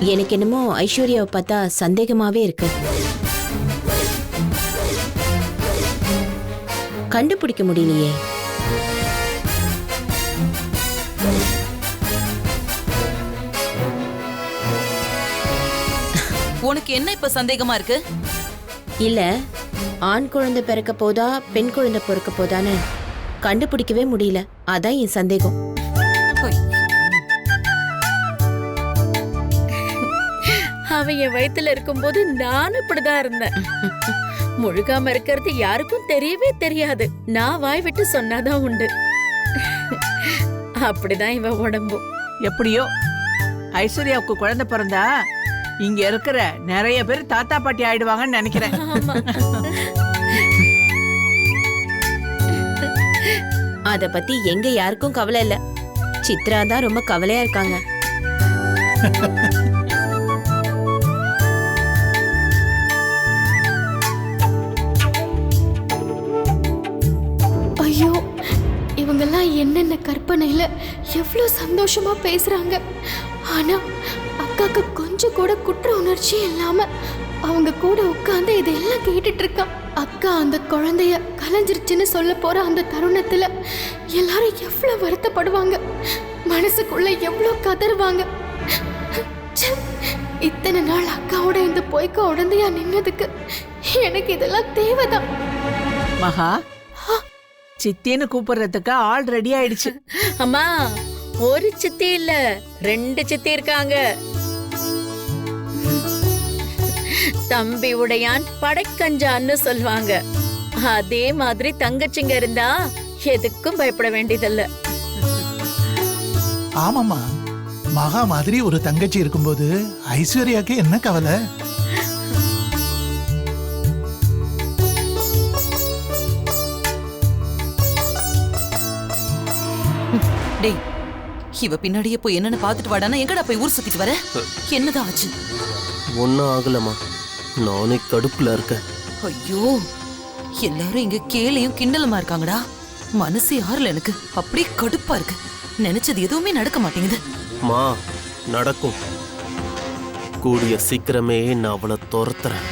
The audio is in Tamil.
எனக்கு என்னமோ ஐஸ்வர்யாவை பார்த்தா சந்தேகமாவே இருக்கு. கண்டுபிடிக்க முடியலையே. உனக்கு என்ன இப்ப சந்தேகமா இருக்கு? இல்ல ஆண் குழந்தை பிறக்க போதா பெண் குழந்தை பிறக்க போதான்னு கண்டுபிடிக்கவே முடியல. அதான் என் சந்தேகம். அவன் என் வயித்துல இருக்கும்போது நானும் இப்படிதான் இருந்தேன். முழுகாம இருக்கிறது யாருக்கும் தெரியவே தெரியாது. நான் வாய் விட்டு சொன்னாதான் உண்டு. அப்படிதான் இவன் உடம்பும் எப்படியோ? ஐஸ்வர்யாவுக்கு குழந்தை பிறந்தா இங்க இருக்கிற நிறைய பேர் தாத்தா பாட்டி ஆயிடுவாங்கன்னு நினைக்கிறேன். அத பத்தி எங்க யாருக்கும் கவலை இல்ல. சித்ரா தான் ரொம்ப கவலையா இருக்காங்க. இவங்கெல்லாம் என்னென்ன கற்பனையில் எவ்வளோ சந்தோஷமாக பேசுகிறாங்க ஆனால் அக்காக்கு கொஞ்சம் கூட குற்ற உணர்ச்சி இல்லாமல் அவங்க கூட உட்காந்து இதெல்லாம் கேட்டுட்டு இருக்கான் அக்கா அந்த குழந்தைய கலைஞ்சிருச்சுன்னு சொல்ல போற அந்த தருணத்துல எல்லாரும் எவ்வளவு வருத்தப்படுவாங்க. மனசுக்குள்ள எவ்வளோ கதறுவாங்க. இத்தனை நாள் அக்காவோட இந்த பொய்க்க உடந்தையா நின்னதுக்கு எனக்கு இதெல்லாம் தேவைதான். மகா சித்தின்னு கூப்பிடுறதுக்கு ஆள் ரெடி ஆயிடுச்சு. அம்மா ஒரு சித்தி இல்ல ரெண்டு சித்தி இருக்காங்க. தம்பி உடையான் படைக்கஞ்சான்னு சொல்லுவாங்க. அதே மாதிரி தங்கச்சிங்க இருந்தா எதுக்கும் பயப்பட வேண்டியதில்ல. ஆமாம்மா. மகா மாதிரி ஒரு தங்கச்சி இருக்கும்போது ஐஸ்வர்யாக்கு என்ன கவலை? டேய் இவ பின்னாடியே போய் என்னன்னு பாத்துட்டு வாடானா? எங்கடா போய் ஊர் சுத்திட்டு வர? என்னதான் ஆச்சு? ஒன்றும் ஆகலம்மா. நானே கடுப்புல இருக்கேன். ஐயோ எல்லாரும் இங்க கேலையும் கிண்டலுமா இருக்காங்கடா? மனசு யாருல எனக்கு. அப்படியே கடுப்பா இருக்கு. நினைச்சது எதுவுமே நடக்க மாட்டேங்குது. மா நடக்கும். கூடிய சீக்கிரமே நான் அவளை துரத்துறேன்.